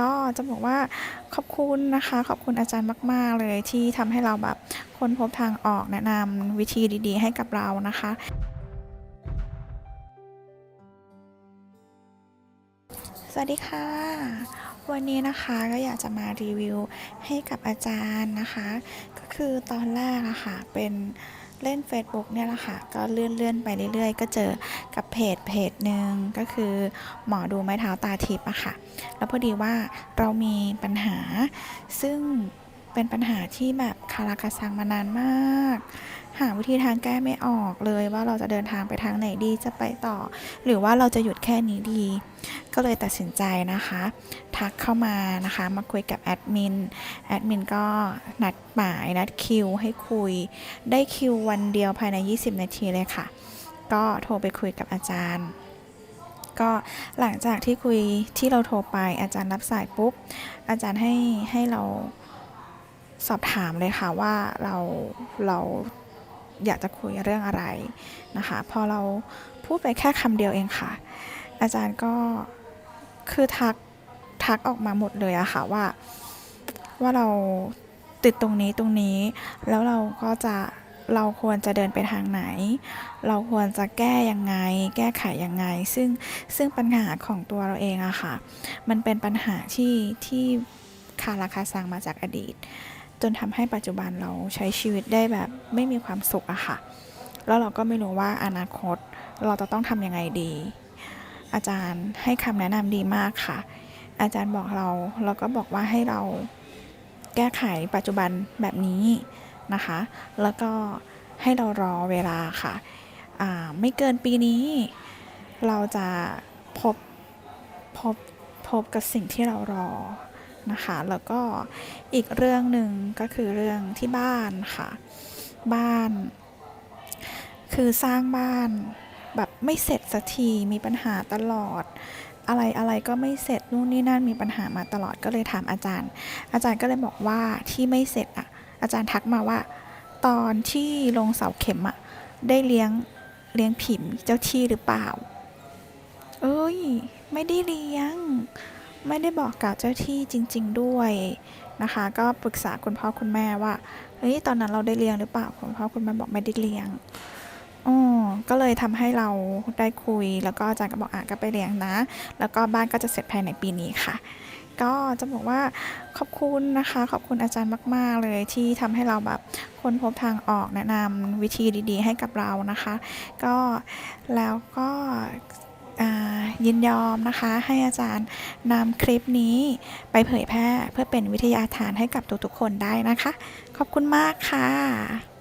ก็จะบอกว่าขอบคุณนะคะ ขอบคุณอาจารย์มาก ๆ เลยที่ทำให้เราแบบค้นพบทางออกแนะนำวิธีดี ๆ ให้กับเรานะคะสวัสดีค่ะ วันนี้นะคะก็อยากจะมารีวิวให้กับอาจารย์นะคะ ก็คือตอนแรกอะค่ะเป็น เล่น Facebook เนี่ยแหละค่ะ ก็เลื่อนๆไปเรื่อยๆ ก็เจอกับเพจเพจหนึ่งก็คือหมอดูไม้เท้าตาทิพย์อะค่ะ แล้วพอดีว่าเรามีปัญหา ซึ่งเป็นปัญหาที่แบบคาราคาซังมานานมาก หาวิธีทางแก้ไม่ออกเลยว่าเราจะเดินทางไปทางไหนดีจะไปต่อ หรือว่าเราจะหยุดแค่นี้ดี ก็เลยตัดสินใจนะคะ ทักเข้ามานะคะ มาคุยกับแอดมิน แอดมินก็นัดหมายนัดคิวให้คุย ได้คิววันเดียวภายใน 20 นาทีเลยค่ะ ก็โทรไปคุยกับอาจารย์ก็หลังจากที่คุยที่เราโทรไปอาจารย์รับสายปุ๊บ อาจารย์ให้ให้เราสอบถามเลยค่ะว่าเราเราอยากจะคุยเรื่องอะไรนะคะ พอเราพูดไปแค่คำเดียวเองค่ะ อาจารย์ก็ คือทักทักออกมาหมดเลยอะค่ะว่าว่าเราติดตรงนี้ตรงนี้ แล้วเราก็จะเราควรจะเดินไปทางไหน เราควรจะแก้ยังไง แก้ไขยังไง ซึ่งซึ่งปัญหาของตัวเราเองอะค่ะ มันเป็นปัญหาที่ที่คาราคาซังมาจากอดีต จนทำให้ปัจจุบันเราใช้ชีวิตได้แบบไม่มีความสุขอะค่ะ แล้วเราก็ไม่รู้ว่าอนาคตเราจะต้องทำยังไงดี อาจารย์ให้คำแนะนำดีมากค่ะ อาจารย์บอกเราเราก็บอกว่าให้เราแก้ไขปัจจุบันแบบนี้นะคะ แล้วก็ให้เรารอเวลาค่ะ ไม่เกินปีนี้ เราจะพบพบพบกับสิ่งที่เรารอนะคะ แล้วก็อีกเรื่องหนึ่งก็คือเรื่องที่บ้านค่ะ บ้าน คือสร้างบ้าน แบบไม่เสร็จสักทีมีปัญหาตลอด อะไรอะไรก็ไม่เสร็จนู่นนี่นั่นมีปัญหามาตลอดก็เลยถามอาจารย์ อาจารย์ก็เลยบอกว่าที่ไม่เสร็จอะ อาจารย์ทักมาว่า ตอนที่ลงเสาเข็มอะได้เลี้ยงเลี้ยงผิมเจ้าที่หรือเปล่า เอ้ย ไม่ได้เลี้ยง ไม่ได้บอกกล่าวเจ้าที่จริง ๆ ด้วยนะคะ ก็ปรึกษาคุณพ่อคุณแม่ว่าเฮ้ยตอนนั้นเราได้เลี้ยงหรือเปล่าคุณพ่อคุณแม่บอกไม่ได้เลี้ยง อ๋อก็เลยทำให้เราได้คุย แล้วก็อาจารย์ก็บอกอะก็ไปเลี้ยงนะ แล้วก็บ้านก็จะเสร็จภายในปีนี้ค่ะ ก็จะบอกว่าขอบคุณนะคะ ขอบคุณอาจารย์มาก ๆ เลยที่ทำให้เราแบบค้นพบทางออกแนะนำวิธีดีๆ ให้กับเรานะคะ ก็แล้วก็ยินยอมนะคะให้อาจารย์นำคลิปนี้ไปเผยแพร่เพื่อเป็นวิทยาทานให้กับทุกๆคนได้นะคะ ขอบคุณมากค่ะ